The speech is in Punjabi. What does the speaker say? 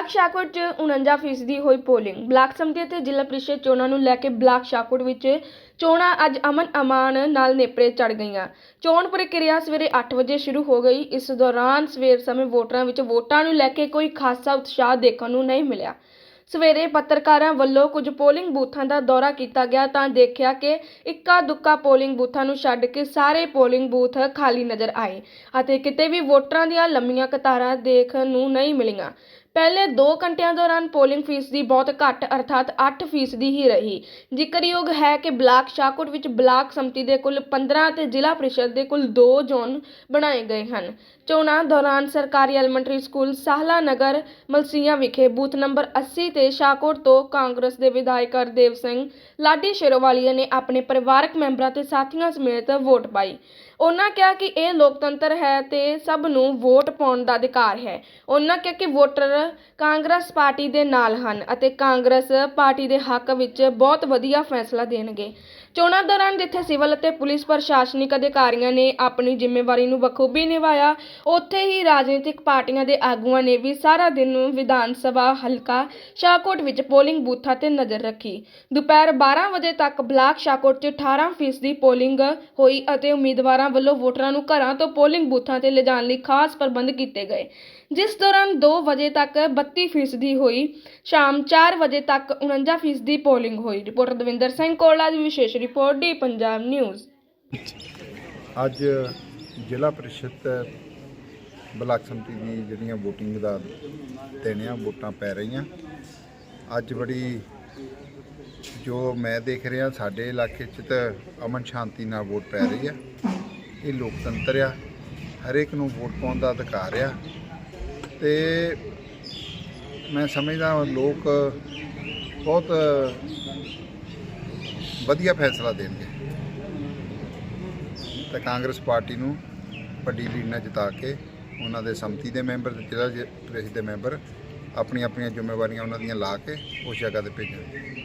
ਬਲਾਕ ਸ਼ਾਹਕੋਟ 'ਚ 49% ਹੋਈ ਪੋਲਿੰਗ ਬਲਾਕ ਸੰਮਤੀ ਅਤੇ ਜ਼ਿਲ੍ਹਾ ਪ੍ਰੀਸ਼ਦ ਚੋਣਾਂ ਨੂੰ ਲੈ ਕੇ ਬਲਾਕ ਸ਼ਾਹਕੋਟ ਵਿੱਚ ਚੋਣਾਂ ਅੱਜ ਅਮਨ ਅਮਾਨ ਨਾਲ ਨੇਪਰੇ ਚੜ ਗਈਆਂ। ਚੋਣ ਪ੍ਰਕਿਰਿਆ ਸਵੇਰੇ 8 ਵਜੇ ਸ਼ੁਰੂ ਹੋ ਗਈ। ਇਸ ਦੌਰਾਨ ਸਵੇਰ ਸਮੇਂ ਵੋਟਰਾਂ ਵਿੱਚ ਵੋਟਾਂ ਨੂੰ ਲੈ ਕੇ ਕੋਈ ਖਾਸਾ ਉਤਸ਼ਾਹ ਦੇਖਣ ਨੂੰ ਨਹੀਂ ਮਿਲਿਆ। ਸਵੇਰੇ ਪੱਤਰਕਾਰਾਂ ਵੱਲੋਂ ਕੁਝ ਪੋਲਿੰਗ ਬੂਥਾਂ ਦਾ ਦੌਰਾ ਕੀਤਾ ਗਿਆ ਤਾਂ ਦੇਖਿਆ ਕਿ ਇੱਕਾ ਦੁੱਕਾ ਪੋਲਿੰਗ ਬੂਥਾਂ ਨੂੰ ਛੱਡ ਕੇ ਸਾਰੇ ਪੋਲਿੰਗ ਬੂਥ ਖਾਲੀ ਨਜ਼ਰ ਆਏ ਅਤੇ ਕਿਤੇ ਵੀ ਵੋਟਰਾਂ ਦੀਆਂ ਲੰਮੀਆਂ ਕਤਾਰਾਂ ਦੇਖਣ ਨੂੰ ਨਹੀਂ ਮਿਲੀਆਂ। ਪਹਿਲੇ 2 ਘੰਟਿਆਂ ਦੌਰਾਨ ਪੋਲਿੰਗ ਫੀਸ ਦੀ ਬਹੁਤ ਘੱਟ, ਅਰਥਾਤ 8 ਫੀਸਦੀ ਹੀ ਰਹੀ। ਜ਼ਿਕਰਯੋਗ ਹੈ ਕਿ ਬਲਾਕ ਸ਼ਾਹਕੋਟ ਵਿੱਚ ਬਲਾਕ ਸੰਮਤੀ ਦੇ ਕੁੱਲ 15 ਅਤੇ ਜ਼ਿਲ੍ਹਾ ਪ੍ਰੀਸ਼ਦ ਦੇ ਕੁੱਲ 2 ਜ਼ੋਨ ਬਣਾਏ ਗਏ ਹਨ। ਚੋਣਾਂ ਦੌਰਾਨ ਸਰਕਾਰੀ ਐਲੀਮੈਂਟਰੀ ਸਕੂਲ ਸਾਹਲਾ ਨਗਰ ਮਲਸੀਆਂ ਵਿਖੇ ਬੂਥ ਨੰਬਰ 80 ਤੇ ਸ਼ਾਹਕੋਟ ਤੋਂ ਕਾਂਗਰਸ ਦੇ ਵਿਧਾਇਕ ਹਰਦੇਵ ਸਿੰਘ ਲਾਡੀ ਸ਼ੇਰੋਵਾਲੀਆ ਨੇ ਆਪਣੇ ਪਰਿਵਾਰਕ ਮੈਂਬਰਾਂ ਤੇ ਸਾਥੀਆਂ ਸਮੇਤ ਵੋਟ ਪਾਈ। ਉਹਨਾਂ ਕਿਹਾ ਕਿ ਇਹ ਲੋਕਤੰਤਰ ਹੈ ਤੇ ਸਭ ਨੂੰ ਵੋਟ ਪਾਉਣ ਦਾ ਅਧਿਕਾਰ ਹੈ। ਉਹਨਾਂ ਕਿਹਾ ਕਿ ਵੋਟਰ ਕਾਂਗਰਸ ਪਾਰਟੀ ਦੇ ਨਾਲ ਹਨ ਅਤੇ ਕਾਂਗਰਸ ਪਾਰਟੀ ਦੇ ਹੱਕ ਵਿੱਚ ਬਹੁਤ ਵਧੀਆ ਫੈਸਲਾ ਦੇਣਗੇ। ਚੋਣਾਂ ਦੌਰਾਨ ਜਿੱਥੇ ਸਿਵਲ ਅਤੇ ਪੁਲਿਸ ਪ੍ਰਸ਼ਾਸਨਿਕ ਅਧਿਕਾਰੀਆਂ ਨੇ ਆਪਣੀ ਜ਼ਿੰਮੇਵਾਰੀ ਨੂੰ ਬਖੂਬੀ ਨਿਭਾਇਆ, ਉੱਥੇ ਹੀ ਰਾਜਨੀਤਿਕ ਪਾਰਟੀਆਂ ਦੇ ਆਗੂਆਂ ਨੇ ਵੀ ਸਾਰਾ ਦਿਨ ਵਿਧਾਨ ਸਭਾ ਹਲਕਾ ਸ਼ਾਹਕੋਟ ਵਿੱਚ ਪੋਲਿੰਗ ਬੂਥਾਂ ਤੇ ਨਜ਼ਰ ਰੱਖੀ। ਦੁਪਹਿਰ 12 ਵਜੇ ਤੱਕ ਬਲਾਕ ਸ਼ਾਹਕੋਟ 'ਚ 18% ਦੀ ਪੋਲਿੰਗ ਹੋਈ ਅਤੇ ਉਮੀਦਵਾਰਾਂ ਵੱਲੋਂ ਵੋਟਰਾਂ ਨੂੰ ਘਰਾਂ ਤੋਂ ਪੋਲਿੰਗ ਬੂਥਾਂ ਤੇ ਲਿਜਾਣ ਲਈ ਖਾਸ ਪ੍ਰਬੰਧ ਕੀਤੇ ਗਏ। ਜਿਸ ਦੌਰਾਨ 2 ਵਜੇ ਤੱਕ 32% ਦੀ ਹੋਈ, ਸ਼ਾਮ 4 ਵਜੇ ਤੱਕ 49% ਦੀ ਪੋਲਿੰਗ ਹੋਈ। ਰਿਪੋਰਟਰ ਦਵਿੰਦਰ ਸਿੰਘ ਕੋਲਾ ਦੀ ਵਿਸ਼ੇਸ਼ ਰਿਪੋਰਟ ਡੀ ਪੰਜਾਬ ਨਿਊਜ਼। ਅੱਜ ਜ਼ਿਲ੍ਹਾ ਪ੍ਰੀਸ਼ਦ ਬਲਾਕ ਸੰਮਤੀ ਦੀ ਜਿਹੜੀਆਂ VOTING ਦਾ ਦਿਨ ਆ ਵੋਟਾਂ ਪੈ ਰਹੀਆਂ। ਅੱਜ ਬੜੀ ਜੋ ਮੈਂ ਦੇਖ ਰਿਹਾ, ਸਾਡੇ ਇਲਾਕੇ 'ਚ ਤਾਂ ਅਮਨ ਸ਼ਾਂਤੀ ਨਾਲ ਵੋਟ ਪੈ ਰਹੀ ਆ। ਇਹ ਲੋਕਤੰਤਰ ਆ, ਹਰੇਕ ਨੂੰ ਵੋਟ ਪਾਉਣ ਦਾ ਅਧਿਕਾਰ ਆ। ਤੇ ਮੈਂ ਸਮਝਦਾ ਲੋਕ ਬਹੁਤ ਵਧੀਆ ਫੈਸਲਾ ਦੇਣਗੇ। ਤਾਂ ਕਾਂਗਰਸ ਪਾਰਟੀ ਨੂੰ ਵੱਡੀ ਲੀਡ ਨਾਲ ਜਿਤਾ ਕੇ ਉਹਨਾਂ ਦੇ ਸੰਮਤੀ ਦੇ ਮੈਂਬਰ ਤੇ ਜ਼ਿਲ੍ਹਾ ਜ- ਪ੍ਰੀਸ਼ਦ ਦੇ ਮੈਂਬਰ ਆਪਣੀਆਂ ਆਪਣੀਆਂ ਜ਼ਿੰਮੇਵਾਰੀਆਂ ਉਹਨਾਂ ਦੀਆਂ ਲਾ ਕੇ ਉਸ ਜਗ੍ਹਾ ਤੇ ਭੇਜਣਗੇ।